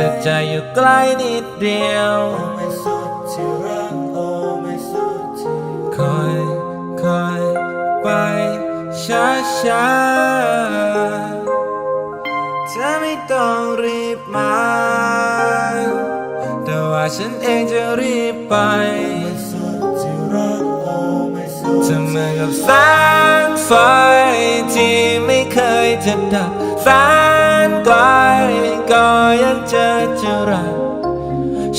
แต่ใจอยู่ใกล้นิดเดียวคอยคอยไปช้าช้าๆเธอไม่ต้องรีบมา แต่ว่าฉันเองจะรีบไปเธอเหมือนกับแสงไฟที่ไม่เคยจะดับแสน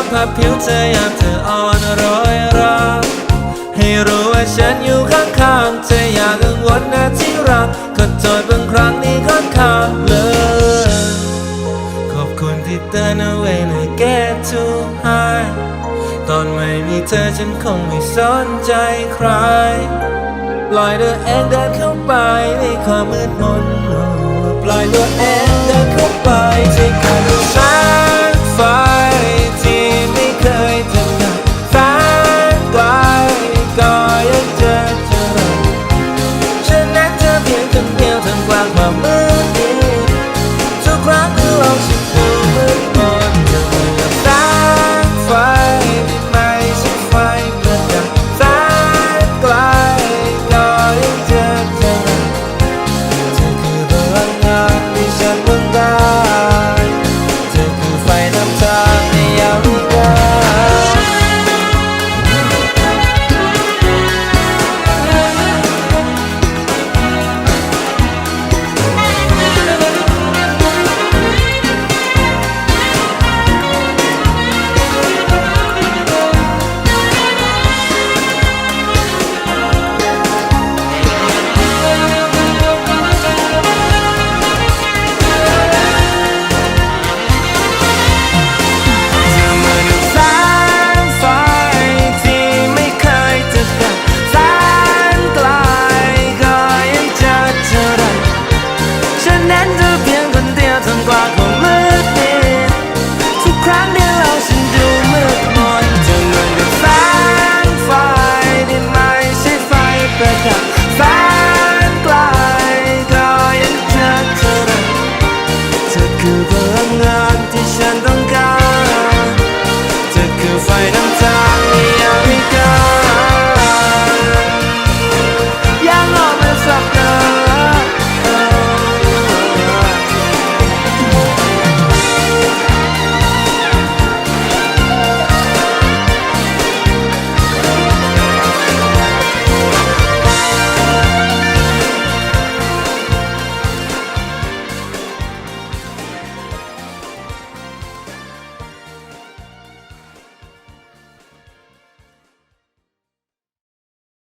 เขาไม่สัมผัสผิวเธอยามเธออ่อนโรอยราให้รู้ว่าฉันอยู่ข้างๆเธออย่ากังวลนะที่รักขอโทษบางครั้งที่ค่อนข้างเลยขอบคุณที่เตือนเอาไว้ใน get too high ตอนไม่มีเธอฉันคงไม่สนใจใครปล่อยตัวเองเดินเข้าไปในความมืดมนปล่อยตัวเองเดินเข้าไป